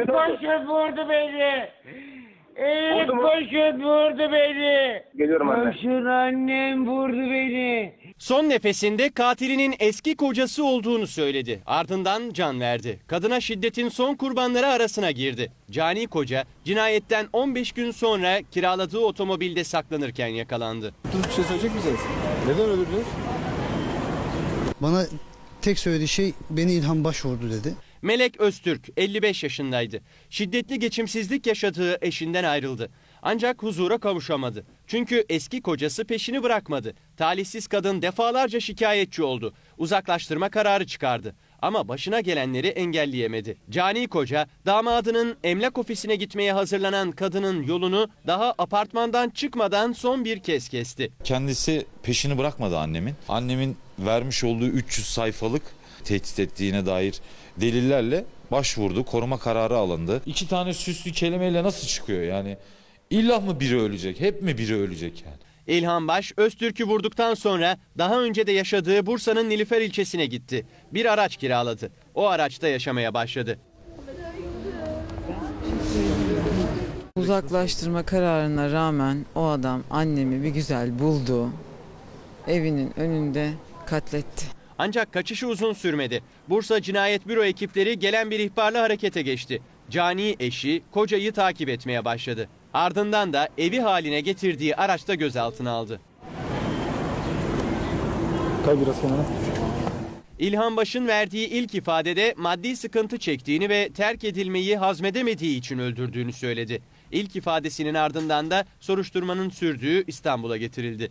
İlk başı vurdu beni. İlk Vurdu mu? başı vurdu beni. Geliyorum anne. Başın annem vurdu beni. Son nefesinde katilinin eski kocası olduğunu söyledi. Ardından can verdi. Kadına şiddetin son kurbanları arasına girdi. Cani koca cinayetten 15 gün sonra kiraladığı otomobilde saklanırken yakalandı. Dur bir şey söyleyecek misiniz? Neden öldürdünüz? Bana tek söylediği şey beni İlhan Baş vurdu dedi. Melek Öztürk 55 yaşındaydı. Şiddetli geçimsizlik yaşadığı eşinden ayrıldı. Ancak huzura kavuşamadı. Çünkü eski kocası peşini bırakmadı. Talihsiz kadın defalarca şikayetçi oldu. Uzaklaştırma kararı çıkardı. Ama başına gelenleri engelleyemedi. Cani koca damadının emlak ofisine gitmeye hazırlanan kadının yolunu daha apartmandan çıkmadan son bir kez kesti. Kendisi peşini bırakmadı annemin. Annemin vermiş olduğu 300 sayfalık tehdit ettiğine dair delillerle başvurdu. Koruma kararı alındı. İki tane süslü kelimeyle nasıl çıkıyor yani? İlla mı biri ölecek? Hep mi biri ölecek yani? İlhan Baş, Öztürk'ü vurduktan sonra daha önce de yaşadığı Bursa'nın Nilüfer ilçesine gitti. Bir araç kiraladı. O araçta yaşamaya başladı. Uzaklaştırma kararına rağmen o adam annemi bir güzel buldu. Evinin önünde katletti. Ancak kaçışı uzun sürmedi. Bursa Cinayet Büro ekipleri gelen bir ihbarla harekete geçti. Cani eşi kocayı takip etmeye başladı. Ardından da evi haline getirdiği araçta gözaltına aldı. Kay biraz kenara. İlhan Baş'ın verdiği ilk ifadede maddi sıkıntı çektiğini ve terk edilmeyi hazmedemediği için öldürdüğünü söyledi. İlk ifadesinin ardından da soruşturmanın sürdüğü İstanbul'a getirildi.